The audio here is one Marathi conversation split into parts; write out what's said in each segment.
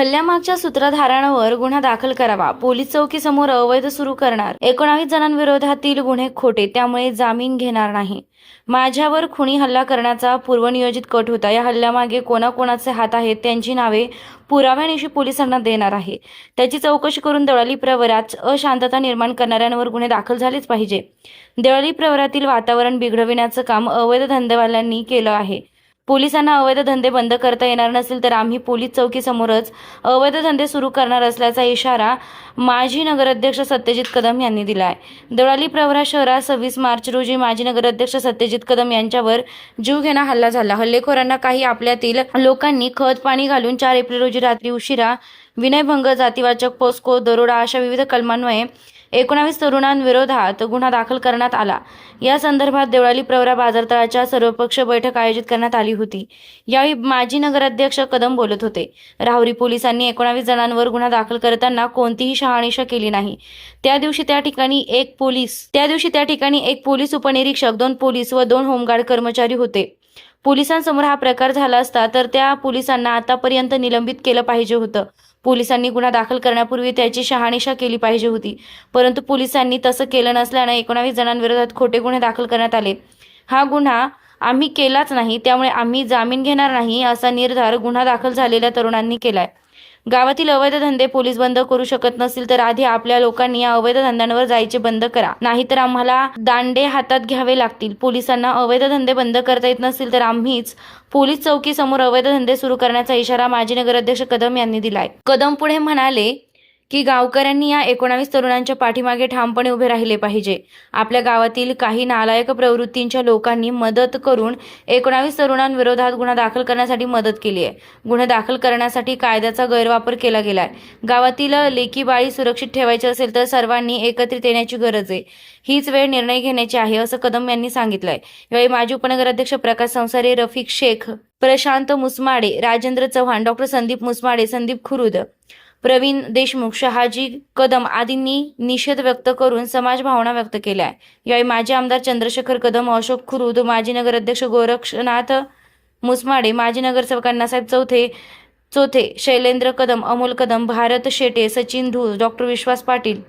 हल्ल्यामागच्या सूत्रधारांवर गुन्हा दाखल करावा. पोलीस चौकीसमोर अवैध सुरू करणार. एकोणावीस जणांविरोधातील गुन्हे खोटे त्यामुळे जामीन घेणार नाही. माझ्यावर खुनी हल्ला करण्याचा पूर्वनियोजित कट होता. या हल्ल्यामागे कोणाकोणाचे हात आहेत त्यांची नावे पुराव्यानिशी पोलिसांना देणार आहे. त्याची चौकशी करून देवळाली प्रवरात अशांतता निर्माण करणाऱ्यांवर गुन्हे दाखल झालेच पाहिजे. देवळाली प्रवरातील वातावरण बिघडविण्याचं काम अवैध धंदेवाल्यांनी केलं आहे. पोलिसांना अवैध धंदे बंद करता येणार नसेल तर आम्ही पोलीस चौकीसमोरच अवैध धंदे सुरू करणार असल्याचा इशारा माजी नगराध्यक्ष सत्यजित कदम यांनी दिला आहे देवळाली प्रवरा शहरात सव्वीस मार्च रोजी माजी नगराध्यक्ष सत्यजित कदम यांच्यावर जीवघेणा हल्ला झाला. हल्लेखोरांना काही आपल्यातील लोकांनी खत पाणी घालून चार एप्रिल रोजी रात्री उशिरा विनयभंग जातीवाचक पोस्को दरोडा अशा विविध कलमांमुळे एकोणावीस तरुणांविरोधात गुन्हा दाखल करण्यात आला. या संदर्भात देवळाली प्रवरा बाजारतळाच्या सर्वपक्ष बैठक आयोजित करण्यात आली होती. यावेळी माजी नगराध्यक्ष कदम बोलत होते. राहुरी पोलिसांनी एकोणावीस जणांवर गुन्हा दाखल करताना कोणतीही शहानिशा केली नाही. त्या दिवशी त्या ठिकाणी एक पोलीस त्या दिवशी त्या ठिकाणी एक पोलीस उपनिरीक्षक दोन पोलीस व दोन होमगार्ड कर्मचारी होते. पोलिसांसमोर हा प्रकार झाला असता तर त्या पोलिसांना आतापर्यंत निलंबित केलं पाहिजे होतं. पोलिसांनी गुन्हा दाखल करण्यापूर्वी त्याची शहानिशा केली पाहिजे होती. परंतु पोलिसांनी तसं केलं नसल्यानं एकोणावीस जणांविरोधात खोटे गुन्हे दाखल करण्यात आले. हा गुन्हा आम्ही केलाच नाही त्यामुळे आम्ही जामीन घेणार नाही असा निर्धार गुन्हा दाखल झालेल्या तरुणांनी केलाय. गावातील अवैध धंदे पोलीस बंद करू शकत नसतील तर आधी आपल्या लोकांनी या अवैध धंद्यांवर जायचे बंद करा. नाहीतर आम्हाला दांडे हातात घ्यावे लागतील. पोलिसांना अवैध धंदे बंद करता येत नसतील तर आम्हीच पोलीस चौकीसमोर अवैध धंदे सुरू करण्याचा इशारा माजी नगराध्यक्ष कदम यांनी दिलाय. कदम पुढे म्हणाले की गावकऱ्यांनी या एकोणावीस तरुणांच्या पाठीमागे ठामपणे उभे राहिले पाहिजे. आपल्या गावातील काही नालायक प्रवृत्तींच्या लोकांनी मदत करून एकोणावीस तरुणांविरोधात गुन्हा दाखल करण्यासाठी मदत केली आहे. गुन्हे दाखल करण्यासाठी कायद्याचा गैरवापर केला गेलाय. गावातील लेकी बाळी सुरक्षित ठेवायची असेल तर सर्वांनी एकत्रित येण्याची गरज आहे. हीच वेळ निर्णय घेण्याची आहे असं कदम यांनी सांगितलंय. यावेळी माजी उपनगराध्यक्ष प्रकाश संसारे रफिक शेख प्रशांत मुसमाडे राजेंद्र चव्हाण डॉक्टर संदीप मुसमाडे संदीप खुरुद प्रवीण देशमुख शहाजी कदम आदींनी निषेध व्यक्त करून समाज भावना व्यक्त केल्या. आहे यावेळी माजी आमदार चंद्रशेखर कदम अशोक खुरुद माजी नगराध्यक्ष गोरक्षनाथ मुसमाडे माजी नगरसेवक अण्णासाहेब चौथे चौथे शैलेंद्र कदम अमोल कदम भारत शेटे सचिन धूळ डॉक्टर विश्वास पाटील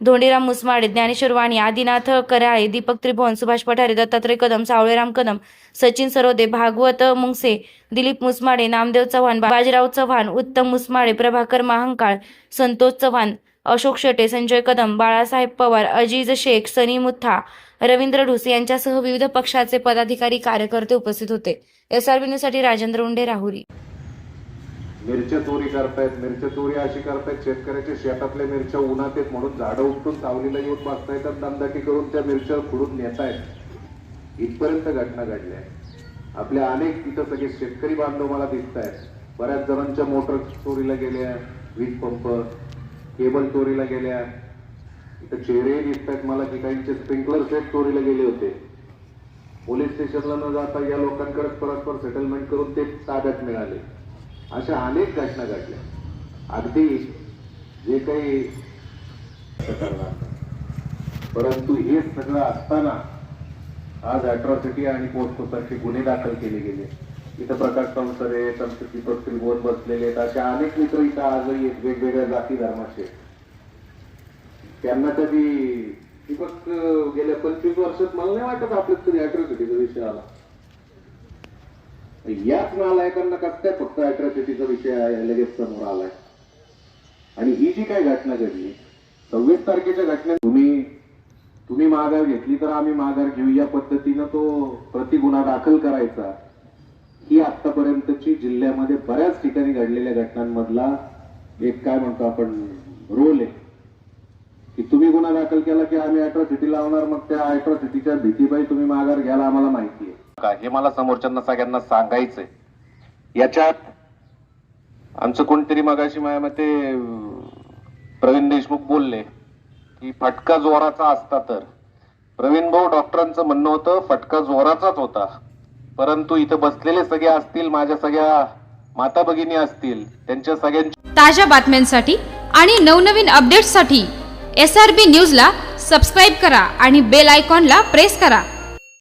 धोंडीराम मुसमाडे ज्ञानेश्वर वाणी आदिनाथ कराळे दीपक त्रिभुवन सुभाष पठारे दत्तात्रय कदम सावळेराम कदम सचिन सरोदे भागवत मुंगसे दिलीप मुसमाडे नामदेव चव्हाण बाजीराव चव्हाण उत्तम मुसमाडे प्रभाकर महांकाळ संतोष चव्हाण अशोक शेटे संजय कदम बाळासाहेब पवार अजीज शेख सनी मुथा रवींद्र ढुस यांच्यासह विविध पक्षाचे पदाधिकारी कार्यकर्ते उपस्थित होते. एसआरबी न्यूजसाठी राजेंद्र उंडे राहुरी. मिरच्या चोरी करतायत मिरच्या चोरी अशी करतायत शेतकऱ्याच्या शेतातल्या मिरच्या उन्हात आहेत म्हणून झाडं उपटून सावलीला येऊन बसतायत आणि दमदाटी करून त्या मिरच्या खुडून नेतायत. इथपर्यंत घटना घडल्या आपल्या अनेक तिथं सगळे शेतकरी बांधव मला दिसत आहेत बऱ्याच जणांच्या मोटर चोरीला गेल्या वीज पंप केबल चोरीला गेल्या. इथं चेहरे दिसत आहेत मला की काहींचे स्प्रिंकलर सेट चोरीला गेले होते. पोलीस स्टेशनला न जाता या लोकांकडे परस्पर सेटलमेंट करून ते ताब्यात मिळाले. अशा अनेक घटना घडल्या. अगदी जे काही परंतु हे सगळं असताना आज अॅट्रॉसिटी आणि पोस्को सारखे गुन्हे दाखल केले गेले. इथं प्रकाश संसरे आमचे दीपक त्रिभुवन बसलेले आहेत. अशा अनेक मित्र इथं आजही आहेत वेगवेगळ्या जाती धर्माचे त्यांना कधी दीपक गेल्या पंचवीस वर्षात मला नाही वाटत आपल्यात कधी अॅट्रॉसिटीचा विषय आला. याच नालायकांना कसं काय फक्त अॅट्रॉसिटीचा विषय आहे लगेच समोर आलाय? आणि ही जी काय घटना घडली सव्वीस तारखेच्या घटनेत तुम्ही तुम्ही माघार घेतली तर आम्ही माघार घेऊ. या पद्धतीनं तो प्रतिगुन्हा दाखल करायचा. ही आतापर्यंतची जिल्ह्यामध्ये बऱ्याच ठिकाणी घडलेल्या घटनांमधला एक काय म्हणतो आपण रोल आहे. की तुम्ही गुन्हा दाखल केला की आम्ही अॅट्रॉसिटी लावणार मग त्या अॅट्रॉसिटीच्या भीतीबाई तुम्ही माघार घ्यायला आम्हाला माहिती आहे. का? हे मला समोरच्यांना सगळ्यांना सांगायचंय. याच्यात आमचं कोणतरी मगाशी माझ्या मते प्रवीण देशमुख बोलले की फटका जोराचा असता तर. प्रवीण भाऊ डॉक्टरांचं म्हणणं होतं फटका जोराचाच होता. परंतु इथं बसलेले सगळे असतील माझ्या सगळ्या माता भगिनी असतील त्यांच्या सगळ्यांच्या ताज्या बातम्यांसाठी आणि नवनवीन अपडेट्ससाठी एस आर बी न्यूजला सबस्क्राईब करा आणि बेल आयकॉनला प्रेस करा.